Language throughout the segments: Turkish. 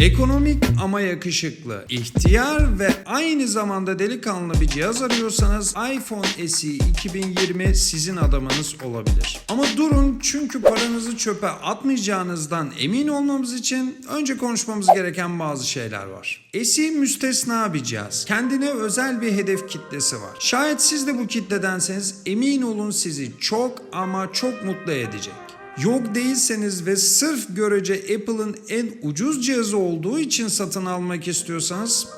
Ekonomik ama yakışıklı, ihtiyar ve aynı zamanda delikanlı bir cihaz arıyorsanız iPhone SE 2020 sizin adamınız olabilir. Ama durun çünkü paranızı çöpe atmayacağınızdan emin olmamız için önce konuşmamız gereken bazı şeyler var. SE müstesna bir cihaz. Kendine özel bir hedef kitlesi var. Şayet siz de bu kitledenseniz emin olun sizi çok ama çok mutlu edecek. Yok değilseniz ve sırf görece Apple'ın en ucuz cihazı olduğu için satın almak istiyorsanız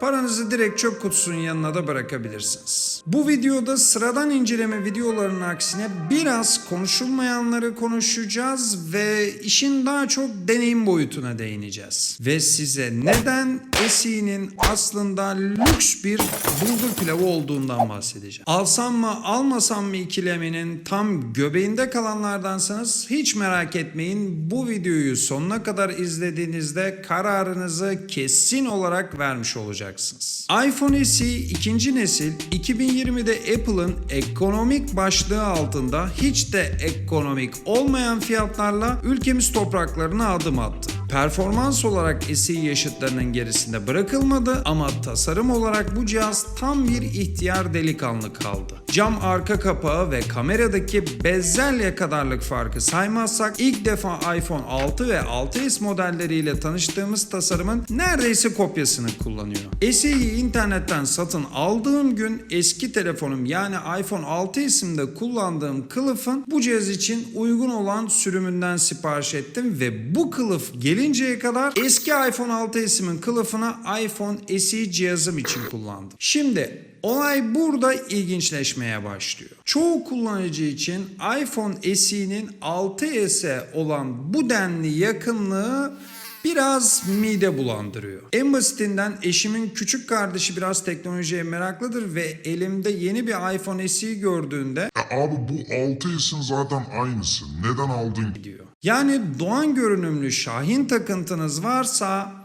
paranızı direkt çöp kutusunun yanına da bırakabilirsiniz. Bu videoda sıradan inceleme videolarının aksine biraz konuşulmayanları konuşacağız ve işin daha çok deneyim boyutuna değineceğiz. Ve size neden SE'nin aslında lüks bir bulgur pilavı olduğundan bahsedeceğim. Alsam mı almasam mı ikileminin tam göbeğinde kalanlardansanız hiç merak etmeyin. Bu videoyu sonuna kadar izlediğinizde kararınızı kesin olarak vermiş olacaksınız. iPhone SE ikinci nesil 2020'de Apple'ın ekonomik başlığı altında hiç de ekonomik olmayan fiyatlarla ülkemiz topraklarına adım attı. Performans olarak SE yaşıtlarının gerisinde bırakılmadı ama tasarım olarak bu cihaz tam bir ihtiyar delikanlı kaldı. Cam arka kapağı ve kameradaki bezelye kadarlık farkı saymazsak ilk defa iPhone 6 ve 6s modelleriyle tanıştığımız tasarımın neredeyse kopyasını kullanıyor. SE'yi internetten satın aldığım gün eski telefonum yani iPhone 6s'imde kullandığım kılıfın bu cihaz için uygun olan sürümünden sipariş ettim ve bu kılıf gelinceye kadar eski iPhone 6s'imin kılıfını iPhone SE cihazım için kullandım. Şimdi Olay burada ilginçleşmeye başlıyor. Çoğu kullanıcı için iPhone SE'nin 6s'e olan bu denli yakınlığı biraz mide bulandırıyor. En basitinden eşimin küçük kardeşi biraz teknolojiye meraklıdır ve elimde yeni bir iPhone SE gördüğünde E abi bu 6 isim zaten aynısı. Neden aldın? diyor. Yani doğan görünümlü Şahin takıntınız varsa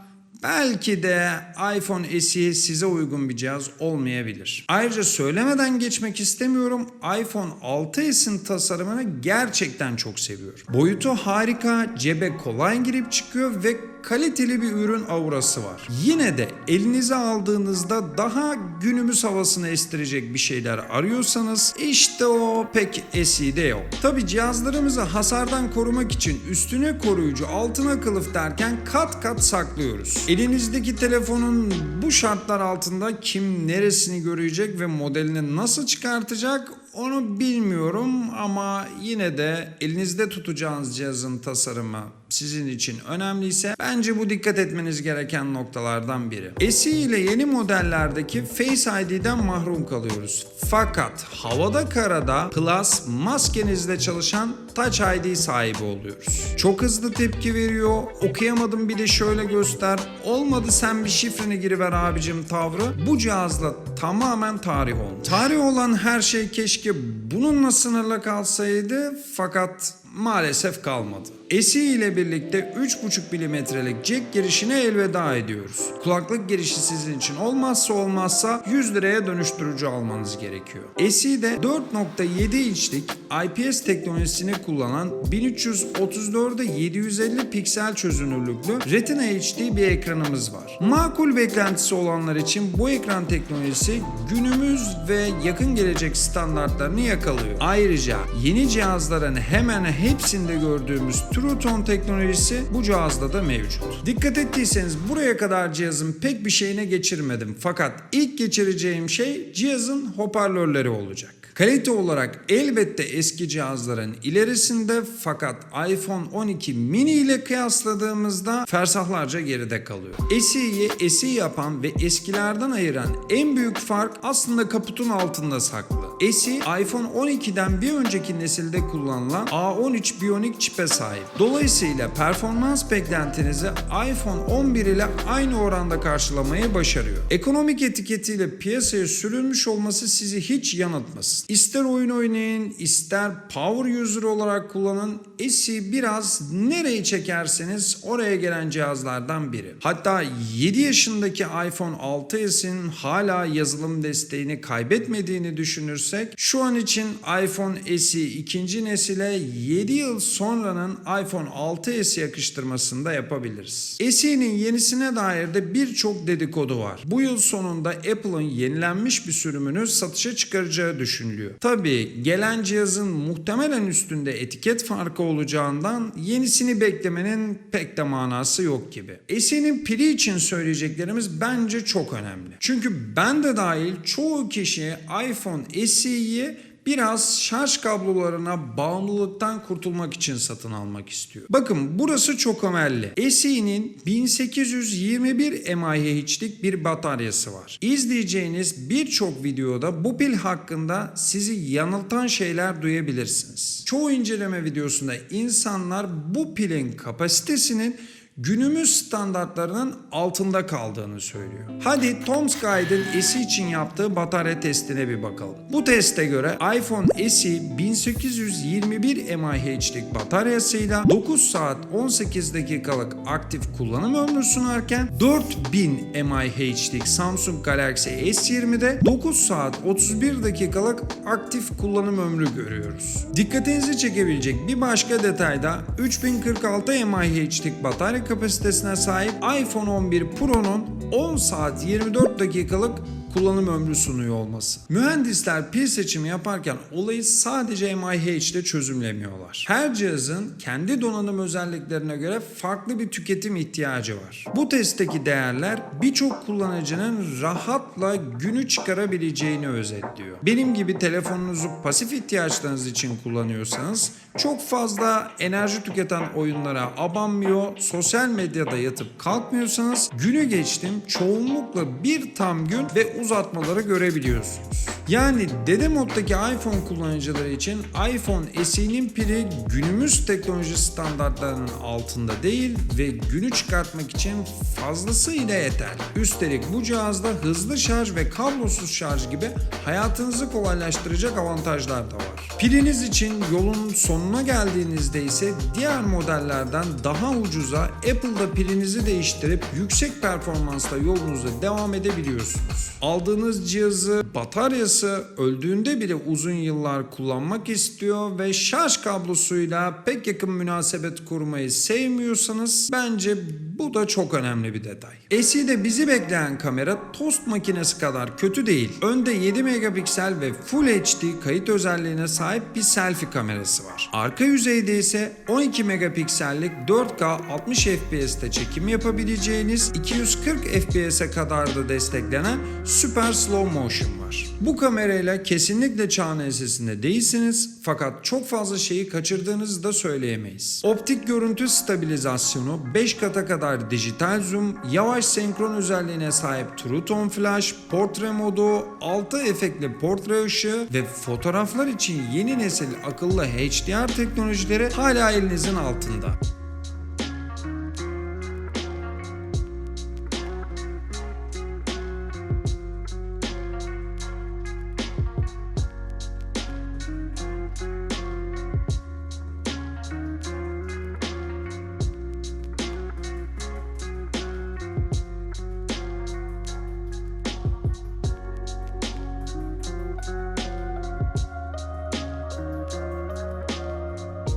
belki de iPhone SE size uygun bir cihaz olmayabilir. Ayrıca söylemeden geçmek istemiyorum. iPhone 6s'in tasarımını gerçekten çok seviyorum. Boyutu harika, cebe kolay girip çıkıyor ve kaliteli bir ürün aurası var. Yine de elinize aldığınızda daha günümüz havasını estirecek bir şeyler arıyorsanız işte o pek SE'de yok. Tabi cihazlarımızı hasardan korumak için üstüne koruyucu altına kılıf derken kat kat saklıyoruz. Elinizdeki telefonun bu şartlar altında kim neresini görecek ve modelini nasıl çıkartacak onu bilmiyorum ama yine de elinizde tutacağınız cihazın tasarımı sizin için önemliyse bence bu dikkat etmeniz gereken noktalardan biri. SE ile yeni modellerdeki Face ID'den mahrum kalıyoruz. Fakat havada karada Plus maskenizle çalışan Touch ID sahibi oluyoruz. Çok hızlı tepki veriyor. Okuyamadım bir de şöyle göster. Olmadı sen bir şifreni giriver abicim tavrı. Bu cihazla tamamen tarih olmuş. Tarih olan her şey keşke bununla sınırlı kalsaydı fakat maalesef kalmadı. SE ile birlikte 3.5 milimetrelik jack girişine elveda ediyoruz. Kulaklık girişi sizin için olmazsa olmazsa 100 liraya dönüştürücü almanız gerekiyor. SE'de 4.7 inçlik IPS teknolojisini kullanan 1334'e 750 piksel çözünürlüklü Retina HD bir ekranımız var. Makul beklentisi olanlar için bu ekran teknolojisi günümüz ve yakın gelecek standartlarını yakalıyor. Ayrıca yeni cihazların hemen hepsinde gördüğümüz True Tone teknolojisi bu cihazda da mevcut. Dikkat ettiyseniz buraya kadar cihazın pek bir şeyine geçirmedim. Fakat ilk geçireceğim şey cihazın hoparlörleri olacak. Kalite olarak elbette eski cihazların ilerisinde fakat iPhone 12 mini ile kıyasladığımızda fersahlarca geride kalıyor. SE'yi SE yapan ve eskilerden ayıran en büyük fark aslında kaputun altında saklı. SE iPhone 12'den bir önceki nesilde kullanılan A13 Bionic çipe sahip. Dolayısıyla performans beklentinizi iPhone 11 ile aynı oranda karşılamayı başarıyor. Ekonomik etiketiyle piyasaya sürülmüş olması sizi hiç yanıltmasın. İster oyun oynayın, ister power user olarak kullanın. SE biraz nereyi çekerseniz oraya gelen cihazlardan biri. Hatta 7 yaşındaki iPhone 6s'in hala yazılım desteğini kaybetmediğini düşünürsek şu an için iPhone SE ikinci nesile 7 yıl sonranın iPhone 6s yakıştırmasını da yapabiliriz. SE'nin yenisine dair de birçok dedikodu var. Bu yıl sonunda Apple'ın yenilenmiş bir sürümünü satışa çıkaracağı düşünülüyor. Tabii gelen cihazın muhtemelen üstünde etiket farkı olacağından yenisini beklemenin pek de manası yok gibi. SE'nin pili için söyleyeceklerimiz bence çok önemli. Çünkü ben de dahil çoğu kişi iPhone SE'yi biraz şarj kablolarına bağımlılıktan kurtulmak için satın almak istiyor. Bakın burası çok önemli. SE'nin 1821 mAh'lik bir bataryası var. İzleyeceğiniz birçok videoda bu pil hakkında sizi yanıltan şeyler duyabilirsiniz. Çoğu inceleme videosunda insanlar bu pilin kapasitesinin günümüz standartlarının altında kaldığını söylüyor. Hadi Tom's Guide'ın SE için yaptığı batarya testine bir bakalım. Bu teste göre iPhone SE 1821 mAh'lik bataryasıyla 9 saat 18 dakikalık aktif kullanım ömrü sunarken 4000 mAh'lik Samsung Galaxy S20'de 9 saat 31 dakikalık aktif kullanım ömrü görüyoruz. Dikkatinizi çekebilecek bir başka detayda 3046 mAh'lik batarya kapasitesine sahip iPhone 11 Pro'nun 10 saat 24 dakikalık kullanım ömrü sunuyor olması. Mühendisler pil seçimi yaparken olayı sadece MIH ile çözümlemiyorlar. Her cihazın kendi donanım özelliklerine göre farklı bir tüketim ihtiyacı var. Bu testteki değerler birçok kullanıcının rahatla günü çıkarabileceğini özetliyor. Benim gibi telefonunuzu pasif ihtiyaçlarınız için kullanıyorsanız çok fazla enerji tüketen oyunlara abanmıyor, sosyal medyada yatıp kalkmıyorsanız günü geçtim çoğunlukla bir tam gün ve uzatmaları görebiliyorsunuz. Yani dede moddaki iPhone kullanıcıları için iPhone SE'nin pili günümüz teknoloji standartlarının altında değil ve günü çıkartmak için fazlasıyla yeterli. Üstelik bu cihazda hızlı şarj ve kablosuz şarj gibi hayatınızı kolaylaştıracak avantajlar da var. Piliniz için yolun sonuna geldiğinizde ise diğer modellerden daha ucuza Apple'da pilinizi değiştirip yüksek performansla yolunuza devam edebiliyorsunuz. Aldığınız cihazı bataryası öldüğünde bile uzun yıllar kullanmak istiyor ve şarj kablosuyla pek yakın münasebet kurmayı sevmiyorsanız bence bu da çok önemli bir detay. SE'de bizi bekleyen kamera tost makinesi kadar kötü değil. Önde 7 megapiksel ve Full HD kayıt özelliğine sahip bir selfie kamerası var. Arka yüzeyde ise 12 megapiksellik 4K 60 FPS'te çekim yapabileceğiniz 240 FPS'e kadar da desteklenen Super Slow Motion var. Bu kamerayla kesinlikle çağın ensesinde değilsiniz fakat çok fazla şeyi kaçırdığınızı da söyleyemeyiz. Optik görüntü stabilizasyonu 5 kata kadar dijital zoom, yavaş senkron özelliğine sahip True Tone Flash, portre modu, 6 efektli portre ışığı ve fotoğraflar için yeni nesil akıllı HDR teknolojileri hala elinizin altında.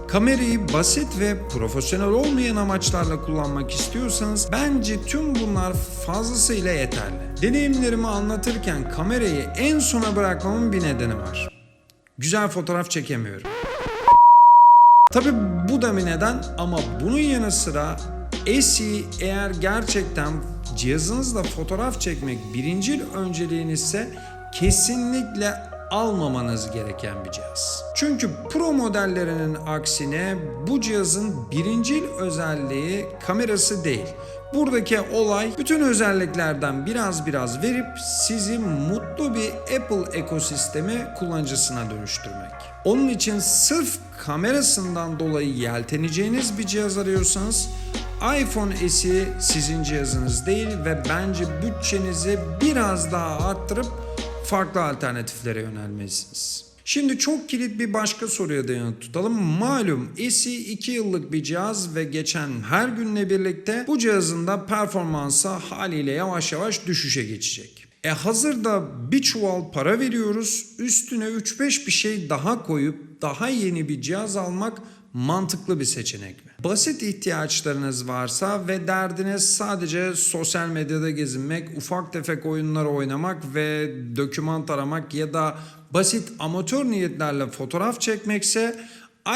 Kamerayı basit ve profesyonel olmayan amaçlarla kullanmak istiyorsanız bence tüm bunlar fazlasıyla yeterli. Deneyimlerimi anlatırken kamerayı en sona bırakmamın bir nedeni var. Güzel fotoğraf çekemiyorum. Tabi bu da bir neden ama bunun yanı sıra SE eğer gerçekten cihazınızla fotoğraf çekmek birincil önceliğinizse kesinlikle almamanız gereken bir cihaz. Çünkü Pro modellerinin aksine bu cihazın birincil özelliği kamerası değil. Buradaki olay bütün özelliklerden biraz biraz verip sizi mutlu bir Apple ekosistemi kullanıcısına dönüştürmek. Onun için sırf kamerasından dolayı yelteneceğiniz bir cihaz arıyorsanız iPhone SE sizin cihazınız değil ve bence bütçenizi biraz daha arttırıp farklı alternatiflere yönelmelisiniz. Şimdi çok kilit bir başka soruya da yanıt tutalım. Malum SE 2 yıllık bir cihaz ve geçen her günle birlikte bu cihazın da performansı haliyle yavaş yavaş düşüşe geçecek. E hazırda bir çuval para veriyoruz. Üstüne 3-5 bir şey daha koyup daha yeni bir cihaz almak mantıklı bir seçenek mi? Basit ihtiyaçlarınız varsa ve derdiniz sadece sosyal medyada gezinmek, ufak tefek oyunlar oynamak ve doküman taramak ya da basit amatör niyetlerle fotoğraf çekmekse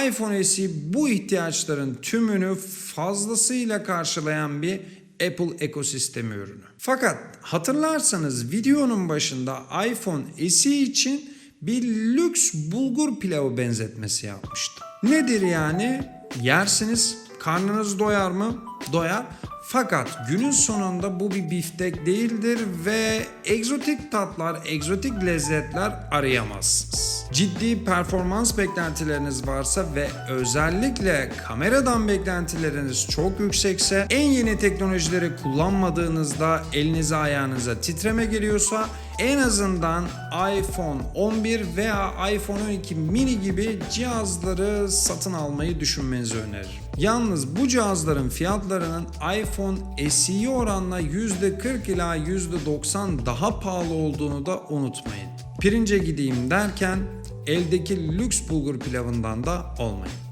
iPhone SE bu ihtiyaçların tümünü fazlasıyla karşılayan bir Apple ekosistemi ürünü. Fakat hatırlarsanız videonun başında iPhone SE için bir lüks bulgur pilavı benzetmesi yapmıştım. Nedir yani? Yersiniz, karnınız doyar mı? Doyar. Fakat günün sonunda bu bir biftek değildir ve egzotik tatlar, egzotik lezzetler arayamazsınız. Ciddi performans beklentileriniz varsa ve özellikle kameradan beklentileriniz çok yüksekse, en yeni teknolojileri kullanmadığınızda elinize ayağınıza titreme geliyorsa en azından iPhone 11 veya iPhone 12 mini gibi cihazları satın almayı düşünmenizi öneririm. Yalnız bu cihazların fiyatlarının iPhone SE'ye oranla %40 ila %90 daha pahalı olduğunu da unutmayın. Pirince gideyim derken eldeki lüks bulgur pilavından da olmayın.